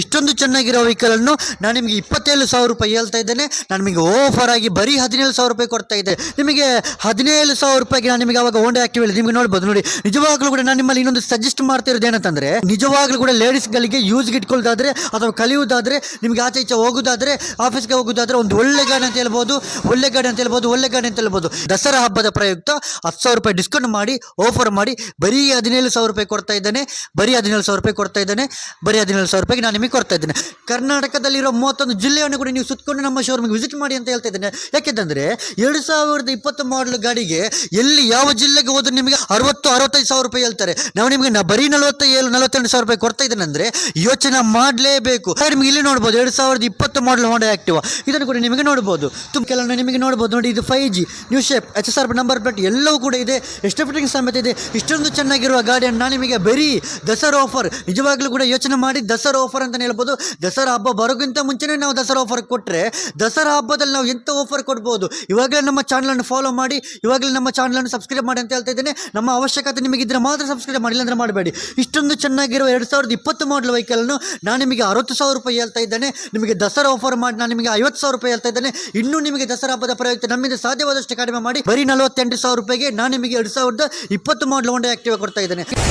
ಇಷ್ಟೊಂದು ಚೆನ್ನಾಗಿರೋ ವೆಹಿಕಲನ್ನು ನಾನು ನಿಮಗೆ ಇಪ್ಪತ್ತೇಳು ಸಾವಿರ ರೂಪಾಯಿ ಹೇಳ್ತಾ ಇದ್ದೇನೆ. ನಾನು ನಿಮಗೆ ಓಫರ್ ಆಗಿ ಬರೀ ಹದಿನೇಳು ಸಾವಿರ ರೂಪಾಯಿ ಕೊಡ್ತಾ ಇದ್ದೆ. ನಿಮಗೆ ಹದಿನೇಳು ಸಾವಿರ ರೂಪಾಯಿಗೆ ನಾನು ನಿಮಗೆ ಅವಾಗ ಹೋಂಡಾ ಆಕ್ಟಿವ್ ಹೇಳಿ ನಿಮಗೆ ನೋಡ್ಬೋದು ನೋಡಿ. ನಿಜವಾಗ್ಲೂ ಕೂಡ ನಾನು ನಿಮ್ಮಲ್ಲಿ ಇನ್ನೊಂದು ಸಜೆಸ್ಟ್ ಮಾಡ್ತಾ ಇರೋದು ಏನಂತಂದ್ರೆ, ನಿಜವಾಗ್ಲೂ ಕೂಡ ಲೇಡೀಸ್ಗಳಿಗೆ ಯೂಸ್ಗೆ ಇಟ್ಕೊಳ್ಳೋದಾದ್ರೆ ಅಥವಾ ಕಲಿಯೋದಾದ್ರೆ ನಿಮಗೆ ಆಚೆ ಈಚೆ ಹೋಗೋದಾದ್ರೆ ಆಫೀಸ್ಗೆ ಹೋಗೋದಾದ್ರೆ ಒಂದು ಒಳ್ಳೆ ಗಾಡಿ ಅಂತ ಹೇಳ್ಬೋದು, ಒಳ್ಳೆ ಗಾಡಿ ಅಂತ ಹೇಳ್ಬೋದು, ಒಳ್ಳೆ ಗಾಡಿ ಅಂತ ಹೇಳ್ಬೋದು. ದಸರಾ ಹಬ್ಬದ ಪ್ರಯುಕ್ತ ಹತ್ತು ಸಾವಿರ ರೂಪಾಯಿ ಡಿಸ್ಕೌಂಟ್ ಮಾಡಿ ಆಫರ್ ಮಾಡಿ, ಬರೀ ಹದಿನೇಳು ಸಾವಿರ ರೂಪಾಯಿ ಕೊಡ್ತಾ ಇದ್ದಾನೆ. ಬರೀ ಹದಿನೇಳು ಸಾವಿರ ರೂಪಾಯಿ ಕೊಡ್ತಾ ಇದ್ದಾನೆ. ಬರೀ ಹದಿನೇಳು ಸಾವಿರ ರೂಪಾಯಿಗೆ ನಾನು ನಿಮಗೆ ಕೊಡ್ತಾ ಇದ್ದೇನೆ. ಕರ್ನಾಟಕದಲ್ಲಿರೋ ಮೂವತ್ತೊಂದು ಜಿಲ್ಲೆಯನ್ನು ಕೂಡ ನೀವು ಸುತ್ತಕೊಂಡು ನಮ್ಮ ಶೋರೂಮ್ಗೆ ವಿಸಿಟ್ ಮಾಡಿ ಅಂತ ಹೇಳ್ತಾ ಇದ್ದೇನೆ. ಯಾಕೆಂದ್ರೆ ಎರಡು ಸಾವಿರದ ಇಪ್ಪತ್ತು ಮಾಡಲ್ ಗಾಡಿಗೆ ಎಲ್ಲಿ ಯಾವ ಜಿಲ್ಲೆಗೆ ಹೋದ್ರೆ ನಿಮಗೆ ಅರವತ್ತು, ಅರವತ್ತೈದು ಸಾವಿರ ರೂಪಾಯಿ ಹೇಳ್ತಾರೆ. ನಾವು ನಿಮಗೆ ಬರೀ ನಲವತ್ತೇಳು ನಲವತ್ತೆಂಟು ಸಾವಿರ ರೂಪಾಯಿ ಕೊಡ್ತಾ ಇದ್ದೇನೆ ಅಂದ್ರೆ ಯೋಚನೆ ಮಾಡಲೇಬೇಕು. ನಿಮ್ಗೆ ಇಲ್ಲಿ ನೋಡ್ಬೋದು ಎರಡು ಸಾವಿರದ ಇಪ್ಪತ್ತು ಮಾಡಲ್ ಹೋಂಡಾ ಆಕ್ಟಿವ್ ಇದನ್ನು ಕೂಡ ನಿಮಗೆ ನೋಡ್ಬೋದು. ತುಂಬ ಕೆಲವೊಂದು ನಿಮಗೆ ನೋಡ್ಬೋದು. ನೋಡಿ ಇದು five G new shape H S R number plate ಎಲ್ಲವೂ ಕೂಡ ಇದೆ. ಎಷ್ಟು ಫಿಟಿಂಗ್ ಸಮೇತ ಇದೆ. ಇಷ್ಟೊಂದು ಚೆನ್ನಾಗಿರುವ ಗಾಡಿಯನ್ನು ನಾನು ನಿಮಗೆ ಬರೀ ದಸರಾ ಆಫರ್ ನಿಜವಾಗ್ಲೂ ಕೂಡ ಯೋಚನೆ ಮಾಡಿ ದಸರಾ ಅಂತ ಹೇಳ್ಬೋದು. ದಸರಾ ಹಬ್ಬ ಬರೋಕ್ಕಿಂತ ಮುಂಚೆನೇ ನಾವು ದಸರಾ ಆಫರ್ ಕೊಟ್ಟರೆ ದಸರಾ ಹಬ್ಬದಲ್ಲಿ ನಾವು ಎಂಥ ಆಫರ್ ಕೊಡ್ಬೋದು? ಇವಾಗಲೇ ನಮ್ಮ ಚಾನಲನ್ನು ಫಾಲೋ ಮಾಡಿ, ಇವಾಗಲೇ ನಮ್ಮ ಚಾನಲನ್ನು ಸಬ್ಸ್ಕ್ರೈಬ್ ಮಾಡಿ ಅಂತ ಹೇಳ್ತಾ ಇದ್ದೇನೆ. ನಮ್ಮ ಅವಶ್ಯಕತೆ ನಿಮಗಿದ್ರೆ ಮಾತ್ರ ಸಬ್ಸ್ಕ್ರೈಬ್ ಮಾಡಿ ಇಲ್ಲಾಂದ್ರೆ ಮಾಡಬೇಡಿ. ಇಷ್ಟೊಂದು ಚೆನ್ನಾಗಿರುವ ಎರಡು ಸಾವಿರದ ಇಪ್ಪತ್ತು ಮಾಡಲ್ ವೆಹಿಕಲನ್ನು ನಾನು ನಿಮಗೆ ಅರವತ್ತು ಸಾವಿರ ರೂಪಾಯಿ ಹೇಳ್ತಾ ಇದ್ದೇನೆ. ನಿಮಗೆ ದಸರಾ ಆಫರ್ ಮಾಡಿ ನಾನು ನಿಮಗೆ ಐವತ್ತು ಸಾವಿರ ರೂಪಾಯಿ ಹೇಳ್ತಾ ಇದ್ದೇನೆ. ಇನ್ನೂ ನಿಮಗೆ ದಸರಾ ಹಬ್ಬದ ಪ್ರಯುಕ್ತ ನಮ್ಮಿಂದ ಸಾಧ್ಯವಾದಷ್ಟು ಕಡಿಮೆ ಮಾಡಿ ಬರೀ ನಲವತ್ತೆಂಟು ಸಾವಿರ ರೂಪಾಯಿಗೆ ನಾನು ನಿಮಗೆ ಎರಡು ಸಾವಿರದ ಇಪ್ಪತ್ತು ಮಾಡಲ್ ಹೊಂಡ ಆಕ್ಟಿವ್ ಕೊಡ್ತಾ ಇದ್ದೇನೆ.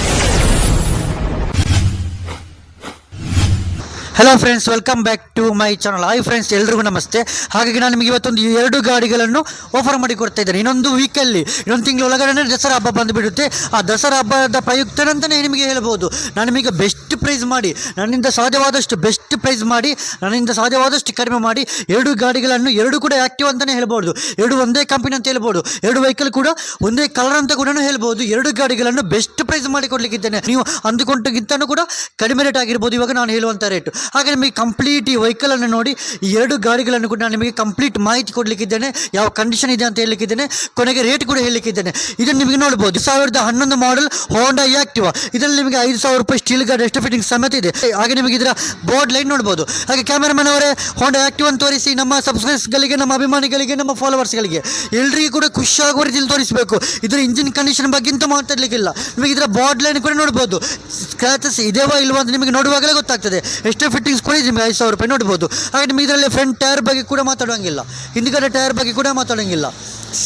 Hello friends welcome back to my channel hi friends ಎಲ್ರಿಗೂ ನಮಸ್ತೆ. ಹಾಗಾಗಿ ನಾನು ನಿಮಗೆ ಇವತ್ತೊಂದು ಎರಡು ಗಾಡಿಗಳನ್ನು ಆಫರ್ ಮಾಡಿ ಕೊಡ್ತಾ ಇದ್ದೇನೆ. ಇನ್ನೊಂದು ವೀಕಲ್ಲಿ ಇನ್ನೊಂದು ತಿಂಗಳ ಒಳಗಡೆ ದಸರಾ ಹಬ್ಬ ಬಂದುಬಿಡುತ್ತೆ. ಆ ದಸರಾ ಹಬ್ಬದ ಪ್ರಯುಕ್ತನಂತಲೇ ನಿಮಗೆ ಹೇಳ್ಬೋದು. ನಾನು ನಿಮಗೆ ಬೆಸ್ಟ್ ಪ್ರೈಸ್ ಮಾಡಿ, ನನ್ನಿಂದ ಸಾಧ್ಯವಾದಷ್ಟು ಬೆಸ್ಟ್ ಪ್ರೈಸ್ ಮಾಡಿ, ನನ್ನಿಂದ ಸಾಧ್ಯವಾದಷ್ಟು ಕಡಿಮೆ ಮಾಡಿ, ಎರಡು ಗಾಡಿಗಳನ್ನು ಎರಡು ಕೂಡ ಆ್ಯಕ್ಟಿವ್ ಅಂತಲೇ ಹೇಳ್ಬೋದು. ಎರಡು ಒಂದೇ ಕಂಪನಿ ಅಂತ ಹೇಳ್ಬೋದು. ಎರಡು ವೆಹಿಕಲ್ ಕೂಡ ಒಂದೇ ಕಲರ್ ಅಂತ ಕೂಡ ಹೇಳ್ಬೋದು. ಎರಡು ಗಾಡಿಗಳನ್ನು ಬೆಸ್ಟ್ ಪ್ರೈಸ್ ಮಾಡಿ ಕೊಡಲಿಕ್ಕಿದ್ದೇನೆ ನೀವು ಅಂದುಕೊಂಡಗಿಂತನೂ ಕೂಡ ಕಡಿಮೆ ರೇಟ್ ಆಗಿರ್ಬೋದು. ಇವಾಗ ನಾನು ಹೇಳುವಂಥ ರೇಟು ಹಾಗೆ ನಿಮಗೆ ಕಂಪ್ಲೀಟ್ ಈ ವೆಹಿಕಲನ್ನು ನೋಡಿ ಎರಡು ಗಾಡಿಗಳನ್ನು ಕೂಡ ನಾನು ನಿಮಗೆ ಕಂಪ್ಲೀಟ್ ಮಾಹಿತಿ ಕೊಡಲಿಕ್ಕಿದ್ದೇನೆ. ಯಾವ ಕಂಡೀಷನ್ ಇದೆ ಅಂತ ಹೇಳಲಿಕ್ಕಿದ್ದೇನೆ. ಕೊನೆಗೆ ರೇಟ್ ಕೂಡ ಹೇಳಲಿಕ್ಕಿದ್ದೇನೆ. ಇದನ್ನು ನಿಮಗೆ ನೋಡ್ಬೋದು. ಸಾವಿರದ ಹನ್ನೊಂದು ಮಾಡೆಲ್ ಹೋಂಡಾ ಆ್ಯಕ್ಟಿವಾ ಇದರಲ್ಲಿ ನಿಮಗೆ ಐದು ಸಾವಿರ ರೂಪಾಯಿ ಸ್ಟೀಲ್ ಗಾರ್ಡ್ ಎಷ್ಟು ಫಿಟ್ಟಿಂಗ್ ಸಮೇತ ಇದೆ. ಹಾಗೆ ನಿಮಗೆ ಇದರ ಬೋರ್ಡ್ ಲೈನ್ ನೋಡ್ಬೋದು. ಹಾಗೆ ಕ್ಯಾಮರಾಮನ್ ಅವರೇ ಹೋಂಡಾ ಆಕ್ಟಿವ್ ಅಂತ ತೋರಿಸಿ ನಮ್ಮ ಸಬ್ಸ್ಕ್ರೈಬರ್ಸ್ಗಳಿಗೆ ನಮ್ಮ ಅಭಿಮಾನಿಗಳಿಗೆ, ನಮ್ಮ ಫಾಲೋವರ್ಸ್ಗಳಿಗೆ ಎಲ್ರಿಗೂ ಕೂಡ ಖುಷಿಯಾಗುವ ರೀತಿಯಲ್ಲಿ ತೋರಿಸಬೇಕು. ಇದರ ಇಂಜಿನ್ ಕಂಡೀಷನ್ ಬಗ್ಗೆ ಇಂತ ಮಾತಾಡಲಿಕ್ಕಿಲ್ಲ ನಿಮಗೆ ಇದರ ಬೋರ್ಡ್ ಲೈನ್ ಕೂಡ ನೋಡ್ಬೋದು. ಸ್ಕ್ರಾಚಸ್ ಇದೇವಾ ಇಲ್ವಾ ಅಂತ ನಿಮಗೆ ನೋಡುವಾಗಲೇ ಗೊತ್ತಾಗ್ತದೆ. ಎಷ್ಟು ಫಿಟ್ಟಿಂಗ್ಸ್ ಕೂಡ ನಿಮಗೆ ಐದು ಸಾವಿರ ರೂಪಾಯಿ ನೋಡ್ಬೋದು. ಹಾಗೆ ನಿಮಗೆ ಇದರಲ್ಲಿ ಫ್ರಂಟ್ ಟೈರ್ ಬಗ್ಗೆ ಕೂಡ ಮಾತಾಡೋಂಗಿಲ್ಲ ಹಿಂದ್ಗಡೆ ಟೈರ್ ಬಗ್ಗೆ ಕೂಡ ಮಾತಾಡೋಂಗಿಲ್ಲ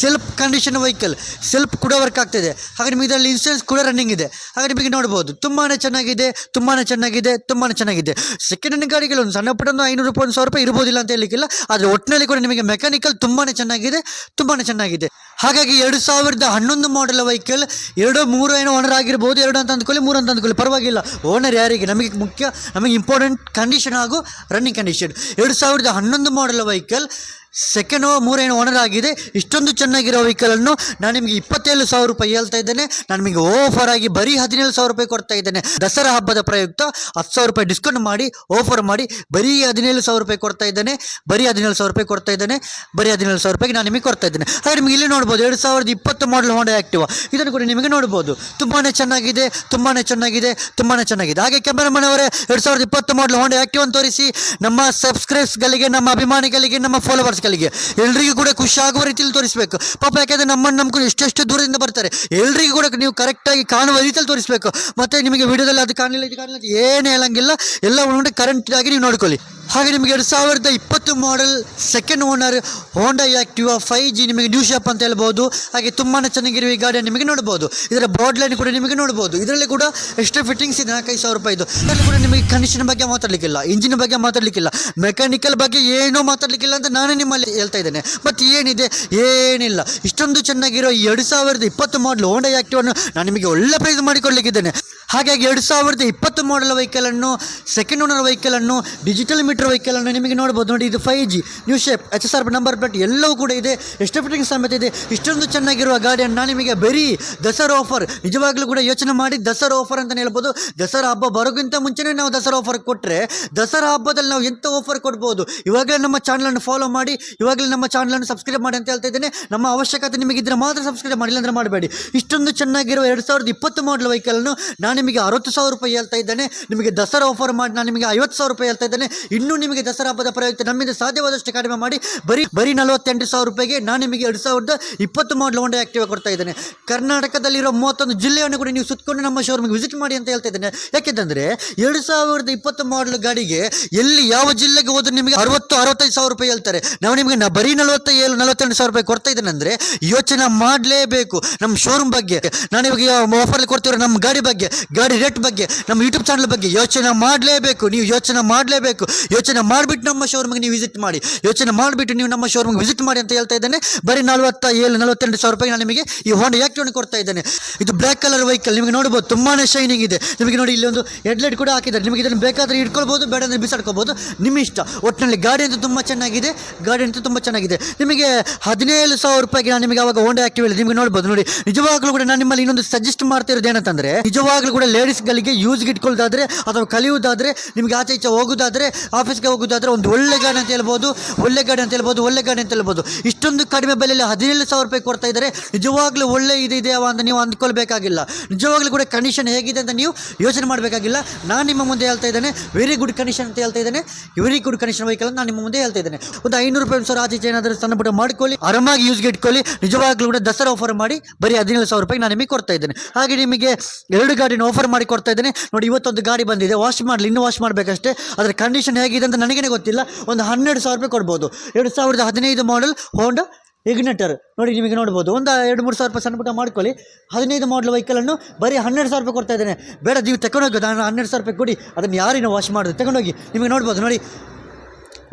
ಸೆಲ್ಫ್ ಕಂಡೀಷನ್ ವೆಹಿಕಲ್ ಸೆಲ್ಫ್ ಕೂಡ ವರ್ಕ್ ಆಗ್ತಿದೆ. ಹಾಗೆ ನಿಮಗೆ ಇದರಲ್ಲಿ ಇನ್ಸೂರೆನ್ಸ್ ಕೂಡ ರನ್ನಿಂಗ್ ಇದೆ. ಹಾಗೆ ನಿಮಗೆ ನೋಡ್ಬೋದು ತುಂಬಾ ಚೆನ್ನಾಗಿದೆ ತುಂಬಾ ಚೆನ್ನಾಗಿದೆ ತುಂಬಾ ಚೆನ್ನಾಗಿದೆ. ಸೆಕೆಂಡ್ ಹ್ಯಾಂಡ್ ಗಾಡಿಗಳು ಒಂದು ಸಣ್ಣ ಪುಟ್ಟ ಒಂದು ಐನೂರು ರೂಪಾಯಿ, ಒಂದು ಸಾವಿರ ರೂಪಾಯಿ ಇರ್ಬೋದಿಲ್ಲ ಅಂತ ಹೇಳಲಿಕ್ಕಿಲ್ಲ. ಆದರೆ ಒಟ್ಟಿನಲ್ಲಿ ಕೂಡ ನಿಮಗೆ ಮೆಕ್ಯಾನಿಕಲ್ ತುಂಬಾ ಚೆನ್ನಾಗಿದೆ ತುಂಬಾ ಚೆನ್ನಾಗಿದೆ. ಹಾಗಾಗಿ ಎರಡು ಸಾವಿರದ ಹನ್ನೊಂದು ಮಾಡೆಲ್ ವೆಹಿಕಲ್ ಎರಡು, ಮೂರು ಏನೋ ಓನರ್ ಆಗಿರ್ಬೋದು, ಎರಡು ಅಂತ ಅಂದ್ಕೊಳ್ಳಿ, ಮೂರು ಅಂತ ಅಂದ್ಕೊಳ್ಳಿ, ಪರವಾಗಿಲ್ಲ. ಓನರ್ ಯಾರಿಗೆ? ನಮಗೆ ಮುಖ್ಯ, ನಮಗೆ ಇಂಪಾರ್ಟೆಂಟ್ ಕಂಡೀಷನ್ ಹಾಗೂ ರನ್ನಿಂಗ್ ಕಂಡೀಷನ್ ಎರಡು ಸಾವಿರದ ಹನ್ನೊಂದು ಮಾಡೆಲ್ ವೆಹಿಕಲ್ ಸೆಕೆಂಡ್ ಮೂರೇನು ಓನರ್ ಆಗಿದೆ. ಇಷ್ಟೊಂದು ಚೆನ್ನಾಗಿರೋ ವೆಹಿಕಲನ್ನು ನಾನು ನಿಮಗೆ ಇಪ್ಪತ್ತೇಳು ಸಾವಿರ ರೂಪಾಯಿ ಹೇಳ್ತಾ ಇದ್ದೇನೆ. ನಾನು ನಿಮಗೆ ಆಫರ್ ಆಗಿ ಬರೀ ಹದಿನೇಳು ಸಾವಿರ ರೂಪಾಯಿ ಕೊಡ್ತಾ ಇದ್ದೇನೆ. ದಸರಾ ಹಬ್ಬದ ಪ್ರಯುಕ್ತ ಹತ್ತು ಸಾವಿರ ರೂಪಾಯಿ ಡಿಸ್ಕೌಂಟ್ ಮಾಡಿ ಆಫರ್ ಮಾಡಿ ಬರೀ ಹದಿನೇಳು ಸಾವಿರ ರೂಪಾಯಿ ಕೊಡ್ತಾ ಇದ್ದೇನೆ. ಬರೀ ಹದಿನೇಳು ಸಾವಿರ ರೂಪಾಯಿ ಕೊಡ್ತಾ ಇದ್ದೇನೆ. ಬರೀ ಹದಿನೇಳು ಸಾವಿರ ರೂಪಾಯಿಗೆ ನಾನು ನಿಮಗೆ ಕೊಡ್ತಾ ಇದ್ದೇನೆ. ಹಾಗೆ ನಿಮಗೆ ಇಲ್ಲಿ ನೋಡ್ಬೋದು ಎರಡು ಸಾವಿರದ ಇಪ್ಪತ್ತು ಮಾಡಲ್ ಹೋಂಡಾ ಆ್ಯಕ್ಟಿವ ಇದನ್ನು ಕೂಡ ನಿಮಗೆ ನೋಡ್ಬೋದು. ತುಂಬಾ ಚೆನ್ನಾಗಿದೆ ತುಂಬಾ ಚೆನ್ನಾಗಿದೆ ತುಂಬಾ ಚೆನ್ನಾಗಿದೆ. ಹಾಗೆ ಕ್ಯಾಮರಾಮನ್ ಅವರೇ, ಎರಡು ಸಾವಿರದ ಇಪ್ಪತ್ತು ಮಾಡಲ್ ಹೋಂಡಾ ಆ್ಯಕ್ಟಿವ್ ಅಂತ ತೋರಿಸಿ. ನಮ್ಮ ಸಬ್ಸ್ಕ್ರೈಬ್ಸ್ಗಳಿಗೆ ನಮ್ಮ ಅಭಿಮಾನಿಗಳಿಗೆ, ನಮ್ಮ ಫಾಲೋವರ್ಸ್ಗಳಿಗೆ ಎಲ್ರಿಗೂ ಕೂಡ ಖುಷಿ ಆಗುವ ರೀತಿಯಲ್ಲಿ ತೋರಿಸಬೇಕು. ಪಾಪ ಯಾಕೆಂದರೆ ನಮ್ಮನ್ನು ನಂಬ್ಕೊಂಡು ಎಷ್ಟೆಷ್ಟು ದೂರದಿಂದ ಬರ್ತಾರೆ. ಎಲ್ರಿಗೂ ಕೂಡ ನೀವು ಕರೆಕ್ಟಾಗಿ ಕಾಣುವ ರೀತಿಯಲ್ಲಿ ತೋರಿಸಬೇಕು. ಮತ್ತು ನಿಮಗೆ ವಿಡಿಯೋದಲ್ಲಿ ಅದು ಕಾಣಲಿಲ್ಲ, ಇದು ಕಾಣಲಿಲ್ಲ, ಏನೇ ಹೇಳಂಗಿಲ್ಲ ಎಲ್ಲ ಉಳ್ಕೊಂಡು ಕರೆಂಟ್ ಆಗಿ ನೀವು ನೋಡ್ಕೊಳ್ಳಿ. ಹಾಗೆ ನಿಮಗೆ ಎರಡು ಸಾವಿರದ ಇಪ್ಪತ್ತು model second owner Honda Activa five G ನಿಮಗೆ ನ್ಯೂ ಶಾಪ್ ಅಂತ ಹೇಳ್ಬೋದು. ಹಾಗೆ ತುಂಬಾ ಚೆನ್ನಾಗಿರುವ ಈ ಗಾಡಿಯನ್ನು ನಿಮಗೆ ನೋಡ್ಬೋದು. ಇದರ ಬೋರ್ಡ್ ಲೈನ್ ಕೂಡ ನಿಮಗೆ ನೋಡ್ಬೋದು. ಇದರಲ್ಲಿ ಕೂಡ ಎಷ್ಟು ಫಿಟ್ಟಿಂಗ್ಸ್ ಇದೆ. ನಾಲ್ಕೈದು ಸಾವಿರ ರೂಪಾಯಿದು ಇದರಲ್ಲಿ ಕೂಡ ನಿಮಗೆ ಕಂಡೀಷನ್ ಬಗ್ಗೆ ಮಾತಾಡಲಿಕ್ಕಿಲ್ಲ. ಇಂಜಿನ್ ಬಗ್ಗೆ ಮಾತಾಡಲಿಕ್ಕಿಲ್ಲ. ಮೆಕ್ಯಾನಿಕಲ್ ಬಗ್ಗೆ ಏನೂ ಮಾತಾಡಲಿಕ್ಕಿಲ್ಲ ಅಂತ ನಾನೇ ನಿಮ್ಮಲ್ಲಿ ಹೇಳ್ತಾ ಇದ್ದೇನೆ. ಮತ್ತು ಏನಿದೆ? ಏನಿಲ್ಲ. ಇಷ್ಟೊಂದು ಚೆನ್ನಾಗಿರೋ ಎರಡು ಸಾವಿರದ ಇಪ್ಪತ್ತು ಮಾಡಲು ಹೋಂಡಾ ಆಕ್ಟಿವನ್ನು ನಾನು ನಿಮಗೆ ಒಳ್ಳೆ ಪ್ರೈಸ್ ಮಾಡಿಕೊಡ್ಲಿಕ್ಕಿದ್ದೇನೆ. ಹಾಗಾಗಿ ಎರಡು ಸಾವಿರದ ಇಪ್ಪತ್ತು ಮಾಡಲ್ ವೆಹಿಕಲನ್ನು ಸೆಕೆಂಡ್ ಓನರ್ ವೆಹಿಕಲನ್ನು ಡಿಜಿಟಲ್ ಮೀಟರ್ ವೆಹಿಕಲನ್ನು ನಿಮಗೆ ನೋಡ್ಬೋದು. ನೋಡಿ, ಇದು five G new shape H S R number plate ಎಲ್ಲವೂ ಕೂಡ ಇದೆ. ಎಷ್ಟು ಫಿಟಿಂಗ್ ಸಮೇತ ಇದೆ? ಇಷ್ಟೊಂದು ಚೆನ್ನಾಗಿರುವ ಗಾಡಿಯನ್ನು ನಾನು ನಿಮಗೆ ಬರೀ ದಸರಾ ಆಫರ್ ನಿಜವಾಗ್ಲೂ ಕೂಡ ಯೋಚನೆ ಮಾಡಿ ದಸರಾ ಆಫರ್ ಅಂತಲೇ ಹೇಳ್ಬೋದು. ದಸರಾ ಹಬ್ಬ ಬರೋಕ್ಕಿಂತ ಮುಂಚೆನೇ ನಾವು ದಸರಾ ಆಫರ್ ಕೊಟ್ಟರೆ ದಸರಾ ಹಬ್ಬದಲ್ಲಿ ನಾವು ಎಂಥ ಆಫರ್ ಕೊಡ್ಬೋದು? ಇವಾಗಲೇ ನಮ್ಮ ಚಾನಲನ್ನು ಫಾಲೋ ಮಾಡಿ, ಇವಾಗಲೇ ನಮ್ಮ ಚಾನಲನ್ನು ಸಬ್ಸ್ಕ್ರೈಬ್ ಮಾಡಿ ಅಂತ ಹೇಳ್ತಾ ಇದ್ದೇನೆ. ನಮ್ಮ ಅವಶ್ಯಕತೆ ನಿಮಗಿದ್ರೆ ಮಾತ್ರ ಸಬ್ಸ್ಕ್ರೈಬ್ ಮಾಡಿಲ್ಲ ಅಂದರೆ ಮಾಡಬೇಡಿ. ಇಷ್ಟೊಂದು ಚೆನ್ನಾಗಿರುವ ಎರಡು ಸಾವಿರದ ಇಪ್ಪತ್ತು ಮಾಡಲ್ ವೆಹಿಕಲನ್ನು ನಾನು ನಿಮಗೆ ಅರವತ್ತು ಸಾವಿರ ರೂಪಾಯಿ ಹೇಳ್ತಾ ಇದ್ದಾನೆ, ನಿಮಗೆ ದಸರಾ ಆಫರ್ ಮಾಡಿ ನಾನು ನಿಮಗೆ ಐವತ್ತು ಸಾವಿರ ರೂಪಾಯಿ ಹೇಳ್ತಾ ಇದ್ದಾನೆ, ಇನ್ನೂ ನಿಮಗೆ ದಸರಾ ಹಬ್ಬದ ಪ್ರಯುಕ್ತ ನಮ್ಮಿಂದ ಸಾಧ್ಯವಾದಷ್ಟು ಕಡಿಮೆ ಮಾಡಿ, ಬರೀ ಬರೀ ನಲವತ್ತೆಂಟು ಸಾವಿರ ರೂಪಾಯಿಗೆ ನಾನು ನಿಮಗೆ ಎರಡು ಸಾವಿರದ ಇಪ್ಪತ್ತು ಮಾಡಲ್ ಹೋಂಡಾ ಆಕ್ಟಿವ್ ಕೊಡ್ತಾ ಇದ್ದೇನೆ. ಕರ್ನಾಟಕದಲ್ಲಿರೋ ಮೂವತ್ತೊಂದು ಜಿಲ್ಲೆಯನ್ನು ಕೂಡ ನೀವು ಸುತ್ತಕೊಂಡು ನಮ್ಮ ಶೋರೂಮಿಗೆ ವಿಸಿಟ್ ಮಾಡಿ ಅಂತ ಹೇಳ್ತಾ ಇದ್ದೇನೆ. ಯಾಕೆಂದರೆ ಎರಡು ಸಾವಿರದ ಇಪ್ಪತ್ತು ಮಾಡಲ್ ಗಾಡಿಗೆ ಎಲ್ಲಿ ಯಾವ ಜಿಲ್ಲೆಗೆ ಹೋದ್ರೆ ನಿಮಗೆ ಅರವತ್ತು, ಅರವತ್ತೈದು ಸಾವಿರ ರೂಪಾಯಿ ಹೇಳ್ತಾರೆ. ನಾವು ನಿಮಗೆ ಬರೀ ನಲವತ್ತ ಏಳು ನಲವತ್ತೆಂಟು ಸಾವಿರ ರೂಪಾಯಿ ಕೊಡ್ತಾ ಇದ್ದೇನೆ ಅಂದರೆ ಯೋಚನೆ ಮಾಡಲೇಬೇಕು. ನಮ್ಮ ಶೋರೂಮ್ ಬಗ್ಗೆ, ನಾನು ಇವಾಗ ಆಫರಲ್ಲಿ ಕೊಡ್ತಿರೋ ನಮ್ಮ ಗಾಡಿ ಬಗ್ಗೆ ಗಾಡಿ ರೇಟ್ ಬಗ್ಗೆ, ನಮ್ಮ ಯೂಟ್ಯೂಬ್ ಚಾನಲ್ ಬಗ್ಗೆ ಯೋಚನೆ ಮಾಡಲೇಬೇಕು. ನೀವು ಯೋಚನೆ ಮಾಡಲೇಬೇಕು. ಯೋಚನೆ ಮಾಡಿಬಿಟ್ಟು ನಮ್ಮ ಶೋರೂಮ್ಗೆ ನೀವು ವಿಸಿಟ್ ಮಾಡಿ. ಯೋಚನೆ ಮಾಡಿಬಿಟ್ಟು ನೀವು ನಮ್ಮ ಶೋರೂಮ್ಗೆ ವಿಸಿಟ್ ಮಾಡಿ ಅಂತ ಹೇಳ್ತಾ ಇದ್ದೇನೆ. ಬರೀ ನಲವತ್ತ ಏಳು ನಲವತ್ತೆಂಟು ಸಾವಿರ ರೂಪಾಯಿ ನಾನು ನಿಮಗೆ ಈ ಹೋಂಡ ಆಕ್ಟಿವ್ ಕೊಡ್ತಾ ಇದ್ದೇನೆ. ಇದು ಬ್ಲ್ಯಾಕ್ ಕಲರ್ ವೆಹಿಕಲ್ ನಿಮಗೆ ನೋಡ್ಬೋದು ತುಂಬಾ ಶೈನಿಂಗ್ ಇದೆ. ನಿಮಗೆ ನೋಡಿ ಇಲ್ಲಿ ಒಂದು ಹೆಡ್ಲೈಟ್ ಕೂಡ ಹಾಕಿದ್ದಾರೆ. ನಿಮಗೆ ಇದನ್ನು ಬೇಕಾದರೆ ಇಟ್ಕೊಳ್ಬೋದು ಬೇಡ ಅಂದರೆ ಬಿಸಾಡ್ಕೋಬೋದು ನಿಮ್ಮ ಇಷ್ಟ. ಒಟ್ಟಿನಲ್ಲಿ ಗಾಡಿ ಅಂತೂ ತುಂಬ ಚೆನ್ನಾಗಿದೆ. ಗಾಡಿ ಅಂತೂ ತುಂಬ ಚೆನ್ನಾಗಿದೆ. ನಿಮಗೆ ಹದಿನೇಳು ಸಾವಿರ ರೂಪಾಯಿಗೆ ನಾನು ನಿಮಗೆ ಅವಾಗ ಹೋಂಡಾ ಆಕ್ಟಿವ್ ನಿಮಗೆ ನೋಡ್ಬೋದು ನೋಡಿ. ನಿಜವಾಗ್ಲೂ ಕೂಡ ನಾನು ನಿಮ್ಮಲ್ಲಿ ಇನ್ನೊಂದು ಸಜೆಸ್ಟ್ ಮಾಡ್ತಿರೋದು ಏನಂತಂದ್ರೆ, ನಿಜವಾಗ್ಲೂ ಕೂಡ ಲೇಡೀಸ್ಗಳಿಗೆ ಯೂಸ್ಗೆ ಇಟ್ಕೊಳ್ಳೋದಾದರೆ ಅಥವಾ ಕಲಿಯುವುದಾದ್ರೆ, ನಿಮಗೆ ಆಚೆ ಈಚೆ ಹೋಗೋದಾದರೆ ಆಫೀಸ್ಗೆ ಹೋಗೋದಾದರೆ ಒಂದು ಒಳ್ಳೆ ಗಾಡಿ ಅಂತ ಹೇಳ್ಬೋದು, ಒಳ್ಳೆ ಗಾಡಿ ಅಂತ ಹೇಳ್ಬೋದು, ಒಳ್ಳೆ ಗಾಡಿ ಅಂತ ಹೇಳ್ಬೋದು. ಇಷ್ಟೊಂದು ಕಡಿಮೆ ಬೆಲೆಯಲ್ಲಿ ಹದಿನೇಳು ಸಾವಿರ ರೂಪಾಯಿ ಕೊಡ್ತಾ ಇದ್ದಾರೆ. ನಿಜವಾಗ್ಲೂ ಒಳ್ಳೆ ಇದು ಅಂತ ನೀವು ಅಂದ್ಕೊಳ್ಬೇಕಾಗಿಲ್ಲ. ನಿಜವಾಗ್ಲೂ ಕೂಡ ಕಂಡೀಷನ್ ಹೇಗಿದೆ ಅಂತ ನೀವು ಯೋಚನೆ ಮಾಡಬೇಕಾಗಿಲ್ಲ. ನಾನು ನಿಮ್ಮ ಮುಂದೆ ಹೇಳ್ತಾ ಇದ್ದೇನೆ. ವೆರಿ ಗುಡ್ ಕಂಡೀಷನ್ ಅಂತ ಹೇಳ್ತಾ ಇದ್ದೇನೆ. ವೆರಿ ಗುಡ್ ಕಂಡೀಷನ್ ವೆಹಿಕಲ್ ನಾನು ನಿಮ್ಮ ಮುಂದೆ ಹೇಳ್ತಾ ಇದ್ದೇನೆ. ಒಂದು ಐನೂರು ರೂಪಾಯಿ ಸಾವಿರ ಆಚೆ ಏನಾದರೂ ಸಣ್ಣ ಪುಟ್ಟ ಮಾಡ್ಕೊಳ್ಳಿ. ಆರಾಮಾಗಿ ಯೂಸ್ಗೆ ಇಟ್ಕೊಳ್ಳಿ. ನಿಜವಾಗ್ಲೂ ಕೂಡ ದಸರಾ ಆಫರ್ ಮಾಡಿ ಬರೀ ಹದಿನೇಳು ಸಾವಿರ ರೂಪಾಯಿ ನಾನು ನಿಮಗೆ ಕೊಡ್ತಾ ಇದ್ದೇನೆ. ಹಾಗೆ ನಿಮಗೆ ಎರಡು ಗಾಡಿನ ಆಫರ್ ಮಾಡಿ ಕೊಡ್ತಾ ಇದ್ದೇನೆ. ನೋಡಿ, ಇವತ್ತೊಂದು ಗಾಡಿ ಬಂದಿದೆ. ವಾಶ್ ಮಾಡಲಿ, ಇನ್ನೂ ವಾಶ್ ಮಾಡಬೇಕಷ್ಟೇ. ಅದರ ಕಂಡೀಷನ್ ಹೇಗಿದೆ ಅಂತ ನನಗೇನೆ ಗೊತ್ತಿಲ್ಲ. ಒಂದು ಹನ್ನೆರಡು ಸಾವಿರ ರೂಪಾಯಿ ಕೊಡ್ಬೋದು. ಎರಡು ಸಾವಿರದ ಹದಿನೈದು ಮಾಡಲ್ ಹೋಂಡಾ ಇಗ್ನೆಟರ್ ನೋಡಿ, ನಿಮಗೆ ನೋಡ್ಬೋದು. ಒಂದು ಎರಡು ಮೂರು ಸಾವಿರ ರೂಪಾಯಿ ಸಣ್ಣ ಪುಟ್ಟ ಮಾಡ್ಕೊಳ್ಳಿ. ಹದಿನೈದು ಮಾಡಲ್ ವೆಹಿಕಲನ್ನು ಬರೀ ಹನ್ನೆರಡು ಸಾವಿರ ರೂಪಾಯಿ ಕೊಡ್ತಾ ಇದ್ದೇನೆ. ಬೇಡ, ನೀವು ತಗೊಂಡೋಗಿ, ನಾನು ಹನ್ನೆರಡು ಸಾವಿರ ರೂಪಾಯಿ ಕೊಡಿ. ಅದನ್ನು ಯಾರಿನ ವಾಶ್ ಮಾಡೋದು? ತಗೊಂಡೋಗಿ. ನಿಮಗೆ ನೋಡ್ಬೋದು, ನೋಡಿ.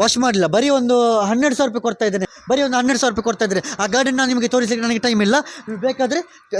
ವಾಶ್ ಮಾಡಲಿಲ್ಲ. ಬರೀ ಒಂದು ಹನ್ನೆರಡು ಸಾವಿರ ರೂಪಾಯಿ ಕೊಡ್ತಾ ಇದ್ದೇನೆ. ಬರೀ ಒಂದು ಹನ್ನೆರಡು ಸಾವಿರ ರೂಪಾಯಿ ಕೊಡ್ತಾ ಇದ್ದಾರೆ ಆ ಗಾರ್ಡನ್ ನಾನು ನಿಮಗೆ ತೋರಿಸಲಿಕ್ಕೆ ನನಗೆ ಟೈಮ್ ಇಲ್ಲ. ನೀವು ಬೇಕಾದರೆ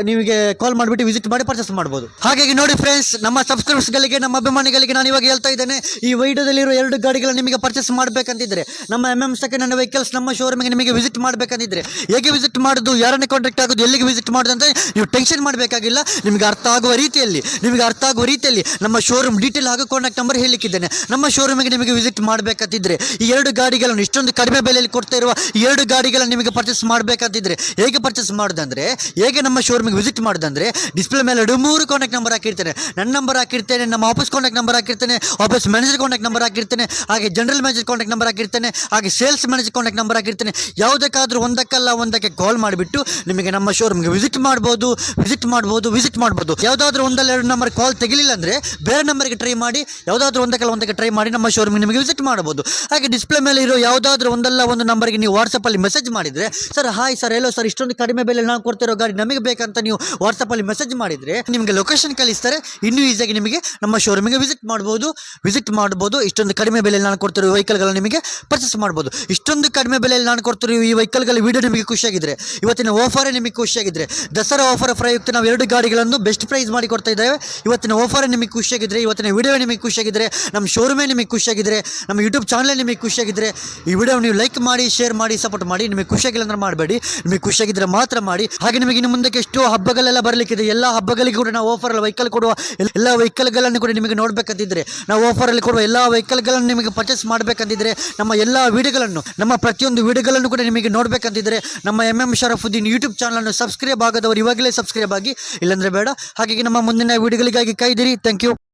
ನಿಮಗೆ ಕಾಲ್ ಮಾಡಿಬಿಟ್ಟು ವಿಸಿಟ್ ಮಾಡಿ ಪರ್ಚೇಸ್ ಮಾಡ್ಬೋದು. ಹಾಗಾಗಿ ನೋಡಿ ಫ್ರೆಂಡ್ಸ್ ನಮ್ಮ ಸಬ್ಸ್ಕ್ರೈಬರ್ಸ್ಗಳಿಗೆ ನಮ್ಮ ಅಭಿಮಾನಿಗಳಿಗೆ ನಾನು ಇವಾಗ ಹೇಳ್ತಾ ಇದ್ದೇನೆ, ಈ ವೈಡದಲ್ಲಿರೋ ಎರಡು ಗಾಡಿಗಳನ್ನು ನಿಮಗೆ ಪರ್ಚೇಸ್ ಮಾಡಬೇಕಂತಿದ್ರೆ, ನಮ್ಮ M M second hand vehicles ನಮ್ಮ ಶೋರೂಮಿಗೆ ನಿಮಗೆ ವಿಸಿಟ್ ಮಾಡಬೇಕಂತಿದ್ರೆ, ಹೇಗೆ ವಿಸಿಟ್ ಮಾಡೋದು, ಯಾರನ್ನೇ ಕಾಂಟ್ಯಾಕ್ಟ್ ಆಗೋದು, ಎಲ್ಲಿಗೆ ವಿಸಿಟ್ ಮಾಡೋದು ಅಂತ ನೀವು ಟೆನ್ಷನ್ ಮಾಡಬೇಕಾಗಿಲ್ಲ. ನಿಮಗೆ ಅರ್ಥ ಆಗುವ ರೀತಿಯಲ್ಲಿ, ನಿಮಗೆ ಅರ್ಥ ಆಗುವ ರೀತಿಯಲ್ಲಿ ನಮ್ಮ ಶೋರೂಮ್ ಡೀಟೇಲ್ ಹಾಗೂ ಕಾಂಟ್ಯಾಕ್ಟ್ ನಂಬರ್ ಹೇಳಿಕ್ಕಿದ್ದೇನೆ. ನಮ್ಮ ಶೋರೂಮಿಗೆ ನಿಮಗೆ ವಿಸಿಟ್ ಮಾಡಬೇಕಂತಿದ್ರೆ, ಈ ಎರಡು ಗಾಡಿಗಳನ್ನು ಇಷ್ಟೊಂದು ಕಡಿಮೆ ಬೆಲೆಯಲ್ಲಿ ಕೊಡ್ತಾ ಇರುವ ಎರಡು ಗಾಡಿಗಳನ್ನ ನಿಮಗೆ ಪರ್ಚೇಸ್ ಮಾಡಬೇಕಂತಿದ್ರೆ ಹೇಗೆ ಪರ್ಚೇಸ್ ಮಾಡೋದಂದ್ರೆ, ಹೇಗೆ ನಮ್ಮ ಶೋರೂಮಿಗೆ ವಿಸಿಟ್ ಮಾಡೋದಂದ್ರೆ ಡಿಸ್ಪ್ಲೇ ಮೇಲೆ ಎರಡು ಮೂರು ಕಾಂಟ್ಯಾಕ್ಟ್ ನಂಬರ್ ಹಾಕಿರ್ತೇನೆ ನನ್ನ ನಂಬರ್ ಹಾಕಿರ್ತೇನೆ, ನಮ್ಮ ಆಫೀಸ್ ಕಾಂಟ್ಯಾಕ್ಟ್ ನಂಬರ್ ಹಾಕಿರ್ತೇನೆ ಆಫೀಸ್ ಮ್ಯಾನೇಜರ್ ಕಾಂಟ್ಯಾಕ್ಟ್ ನಂಬರ್ ಹಾಕಿರ್ತೇನೆ, ಹಾಗೆ ಜನರಲ್ ಮ್ಯಾನೇಜರ್ ಕಾಂಟ್ಯಾಕ್ಟ್ ನಂಬರ್ ಹಾಕಿರ್ತೇನೆ, ಹಾಗೆ ಸೇಲ್ಸ್ ಮ್ಯಾನೇಜರ್ ಕಾಂಟ್ಯಾಕ್ಟ್ ನಂಬರ್ ಹಾಕಿರ್ತೇನೆ. ಯಾವುದಕ್ಕಾದ್ರೂ ಒಂದಕ್ಕಲ್ಲ ಒಂದಕ್ಕೆ ಕಾಲ್ ಮಾಡಿಬಿಟ್ಟು ನಿಮಗೆ ನಮ್ಮ ಶೋರೂಮ್ಗೆ ವಿಸಿಟ್ ಮಾಡ್ಬೋದು ವಿಸಿಟ್ ಮಾಡ್ಬೋದು ವಿಸಿಟ್ ಮಾಡ್ಬೋದು. ಯಾವುದಾದ್ರೂ ಒಂದಲ್ಲ ಎರಡು ನಂಬರ್ ಕಾಲ್ ತೆಗಿಲಿಲ್ಲ ಅಂದರೆ ಬೇರೆ ನಂಬರ್ಗೆ ಟ್ರೈ ಮಾಡಿ, ಯಾವುದಾದ್ರೂ ಒಂದಕ್ಕಲ್ಲ ಒಂದಕ್ಕೆ ಟ್ರೈ ಮಾಡಿ ನಮ್ಮ ಶೋರೂಮ್ಗೆ ನಿಮಗೆ ವಿಸಿಟ್ ಮಾಡ್ಬೋದು. ಹಾಗೆ ಡಿಸ್ಪ್ಲೇ ಮೇಲೆ ಇರೋ ಯಾವುದಾದ್ರೂ ಒಂದಲ್ಲ ಒಂದು ನಂಬರ್ಗೆ ನೀವು ವಾಟ್ಸಪ್ಪಲ್ಲಿ ಮೆಸೇಜ್ ಮಾಡಿದರೆ, ಸರ್ ಹಾಯ್ ಸರ್ ಎಲ್ಲೋ ಸರ್ ಇಷ್ಟೊಂದು ಕಡಿಮೆ ಬೆಲೆ ನಾವು ಕೊಡ್ತಿರೋ ಗಾಡಿ ನಮಗೆ ಬೇಕಂತ ನೀವು ವಾಟ್ಸಪ್ಪಲ್ಲಿ ಮೆಸೇಜ್ ಮಾಡಿದರೆ, ನಿಮಗೆ ಲೊಕೇಶನ್ ಕಳಿಸ್ತಾರೆ, ಇನ್ನೂ ಈಸಿಯಾಗಿ ನಿಮಗೆ ನಮ್ಮ ಶೋರೂಮಿಗೆ ವಿಸಿಟ್ ಮಾಡ್ಬೋದು ವಿಸಿಟ್ ಮಾಡ್ಬೋದು, ಇಷ್ಟೊಂದು ಕಡಿಮೆ ಬೆಲೆಯಲ್ಲಿ ನಾನು ಕೊಡ್ತಿರೋ ವೆಹಿಕಲ್ಗಳನ್ನ ನಿಮಗೆ ಪರ್ಚೇಸ್ ಮಾಡ್ಬೋದು. ಇಷ್ಟೊಂದು ಕಡಿಮೆ ಬೆಲೆಯಲ್ಲಿ ನಾನು ಕೊಡ್ತಿರೋ ಈ ವೆಹಿಕಲ್ಗಳ ವಿಡಿಯೋ ನಿಮಗೆ ಖುಷಿಯಾಗಿದ್ರೆ, ಇವತ್ತಿನ ಆಫರೇ ನಿಮಗೆ ಖುಷಿಯಾಗಿದ್ರೆ, ದಸರಾ ಆಫರ್ ಪ್ರಯುಕ್ತ ನಾವು ಎರಡು ಗಾಡಿಗಳನ್ನು ಬೆಸ್ಟ್ ಪ್ರೈಸ್ ಮಾಡಿ ಕೊಡ್ತಾ ಇದ್ದೇವೆ. ಇವತ್ತಿನ ಆಫರೇ ನಿಮಗೆ ಖುಷಿಯಾಗಿದ್ದರೆ ಇವತ್ತಿನ ವಿಡಿಯೋ ನಿಮಗೆ ಖುಷಿಯಾಗಿದ್ರೆ, ನಮ್ಮ ಶೋರೂಮೇ ನಿಮಗೆ ಖುಷಿಯಾಗಿದ್ರೆ, ನಮ್ಮ ಯೂಟ್ಯೂಬ್ ಚಾನಲೇ ನಿಮಗೆ ಖುಷಿಯಾಗಿದ್ದರೆ ಈ ವಿಡಿಯೋ ನೀವು ಲೈಕ್ ಮಾಡಿ ಶೇರ್ ಮಾಡಿ ಸಪೋರ್ಟ್ ಮಾಡಿ, ನಿಮಗೆ ಖುಷಿಯಾಗಿಲ್ಲ ಅಂದ್ರೆ ಮಾಡಬೇಡಿ. ನಿಮಗೆ ಖುಷಿಯಾಗಿದ್ರೆ ಮಾತ್ರ ಮಾಡಿ. ಹಾಗೆ ನಿಮಗೆ ಇನ್ನು ಮುಂದಕ್ಕೆ ಎಷ್ಟೋ ಹಬ್ಬಗಳೆಲ್ಲ ಬರಲಿಕ್ಕಿದೆ. ಎಲ್ಲ ಹಬ್ಬಗಳಿಗೆ ಕೂಡ ನಾವು ಆಫರಲ್ಲಿ ವೆಹಿಕಲ್ ಕೊಡುವ ಎಲ್- ಎಲ್ಲ ವೆಹಿಕಲ್ಗಳನ್ನು ಕೂಡ ನಿಮಗೆ ನೋಡಬೇಕಂತಿದ್ರೆ, ನಾವು ಆಫರಲ್ಲಿ ಕೊಡುವ ಎಲ್ಲ ವೆಹಿಕಲ್ಗಳನ್ನು ನಿಮಗೆ ಪರ್ಚೇಸ್ ಮಾಡಬೇಕಂತಿದ್ರೆ, ನಮ್ಮ ಎಲ್ಲ ವಿಡಿಯೋಗಳನ್ನು, ನಮ್ಮ ಪ್ರತಿಯೊಂದು ವಿಡಿಯೋಗಳನ್ನು ಕೂಡ ನಿಮಗೆ ನೋಡಬೇಕಂತಿದ್ರೆ, ನಮ್ಮ ಎಂ ಎಂ ಶರಫುದ್ದೀನ್ ಯೂಟ್ಯೂಬ್ ಚಾನಲನ್ನು ಸಬ್ಸ್ಕ್ರೈಬ್ ಆಗದವರು ಇವಾಗಲೇ ಸಬ್ಸ್ಕ್ರೈಬ್ ಆಗಿ, ಇಲ್ಲಾಂದರೆ ಬೇಡ. ಹಾಗಾಗಿ ನಮ್ಮ ಮುಂದಿನ ವಿಡಿಯೋಗಳಿಗಾಗಿ ಕಾಯ್ದಿರಿ ಥ್ಯಾಂಕ್ ಯು